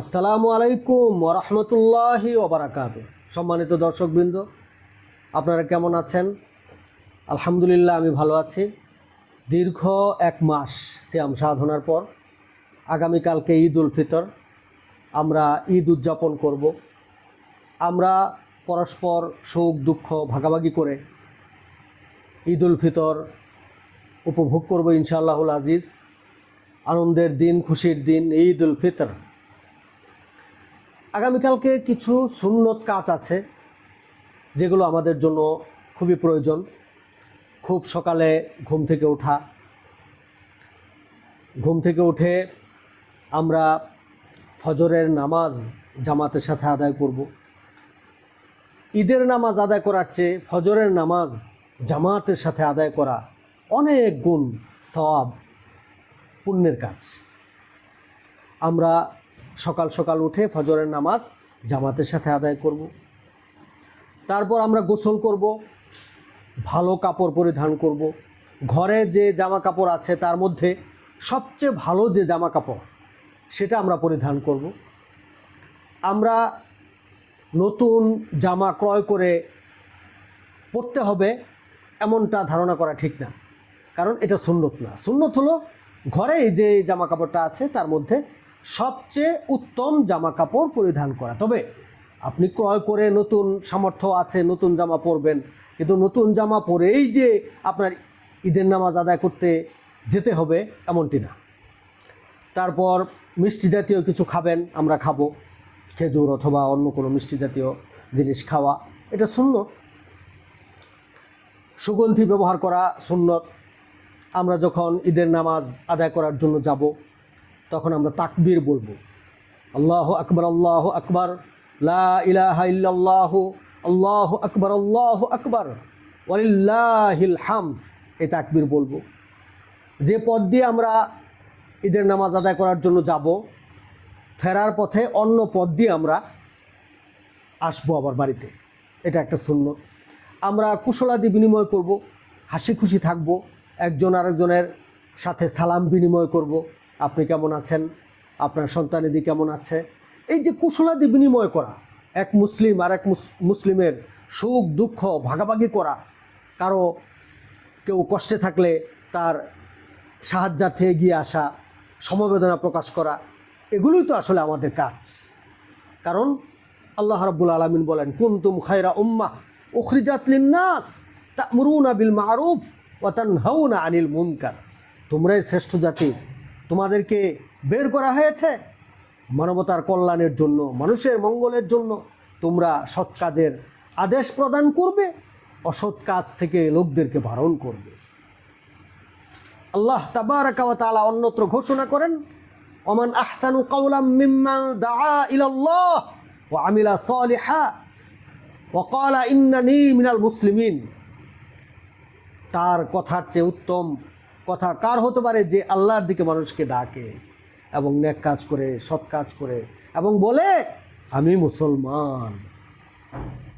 আসসালামু আলাইকুম ওরহমতুল্লাহি ওবরাকাত। সম্মানিত দর্শকবৃন্দ, আপনারা কেমন আছেন? আলহামদুলিল্লাহ, আমি ভালো আছি। দীর্ঘ এক মাস সিয়াম সাধনার পর আগামীকালকে ঈদ উল ফিতর আমরা ঈদ উদযাপন করব। আমরা পরস্পর সুখ, দুঃখ ভাগাভাগি করে ঈদ উল ফিতর উপভোগ করব ইনশাআল্লাহুল আজিজ। আনন্দের দিন, খুশির দিন, ঈদ উল ফিতর আগামীকালকে কিছু সুন্নত কাজ আছে যেগুলো আমাদের জন্য খুবই প্রয়োজন। খুব সকালে ঘুম থেকে ওঠা। ঘুম থেকে উঠে আমরা ফজরের নামাজ জামাতের সাথে আদায় করব। ঈদের নামাজ আদায় করার চেয়ে ফজরের নামাজ জামাতের সাথে আদায় করা অনেক গুণ সওয়াব, পুণ্যের কাজ। আমরা সকাল সকাল উঠে ফজরের নামাজ জামাতের সাথে আদায় করব। তারপর আমরা গোসল করব, ভালো কাপড় পরিধান করব। ঘরে যে জামা কাপড় আছে তার মধ্যে সবচেয়ে ভালো যে জামা কাপড়, সেটা আমরা পরিধান করব। আমরা নতুন জামা ক্রয় করে পরতে হবে এমনটা ধারণা করা ঠিক না, কারণ এটা সুন্নত না। সুন্নত হলো ঘরে যে জামা কাপড়টা আছে তার মধ্যে সবচেয়ে উত্তম জামা কাপড় পরিধান করা। তবে আপনি ক্রয় করে নতুন সামর্থ্য আছে, নতুন জামা পরবেন, কিন্তু নতুন জামা পরেই যে আপনার ঈদের নামাজ আদায় করতে যেতে হবে এমনটি না। তারপর মিষ্টি জাতীয় কিছু খাবেন, আমরা খাব। খেজুর অথবা অন্য কোনো মিষ্টি জাতীয় জিনিস খাওয়া, এটা শূন্য। সুগন্ধি ব্যবহার করা সুন্নত আমরা যখন ঈদের নামাজ আদায় করার জন্য যাব তখন আমরা তাকবীর বলব। আল্লাহ আকবর আল্লাহ আকবর, লা ইলাহা ইল্লাল্লাহ, আল্লাহ আকবর আল্লাহ আকবর, ওয়ালিল্লাহিল হামদ এই তাকবীর বলব। যে পথ দিয়ে আমরা ঈদের নামাজ আদায় করার জন্য যাব, ফেরার পথে অন্য পথ দিয়ে আমরা আসব আবার বাড়িতে। এটা একটা শূন্য। আমরা কুশলাদি বিনিময় করব হাসি খুশি থাকব, একজন আরেকজনের সাথে সালাম বিনিময় করব। আপনি কেমন আছেন? আপনার সন্তানেদি কেমন আছে? এই যে কুশলাদি বিনিময় করা, এক মুসলিম আর এক মুস- মুসলিমের সুখ, দুঃখ ভাগাভাগি করা, কারও কেউ কষ্টে থাকলে তার সাহায্যার্থে এগিয়ে আসা, সমবেদনা প্রকাশ করা, এগুলোই তো আসলে আমাদের কাজ। কারণ আল্লাহ রাব্বুল আলমিন বলেন, কুন্তুম খায়রা উম্মাহ উখরিজাত লিন্নাস তা'মুরুনা বিল মারুফ ওয়া তানহাউনা আনিল মুনকার। তোমরাই শ্রেষ্ঠ জাতি তোমাদেরকে বের করা হয়েছে মানবতার কল্যাণের জন্য, মানুষের মঙ্গলের জন্য। তোমরা সৎ কাজের আদেশ প্রদান করবে, অসৎ কাজ থেকে লোকদেরকে বারণ করবে। আল্লাহ তাবারাকা ওয়া তাআলা অন্যত্র ঘোষণা করেন, ওমান আহসানু ওয়া আমিলা মুসলিমিন। তার কথার চেয়ে উত্তম কথা কার হতে পারে যে আল্লাহর দিকে মানুষকে ডাকে এবং ন্যাক কাজ করে, সৎ কাজ করে এবং বলে, আমি মুসলমান।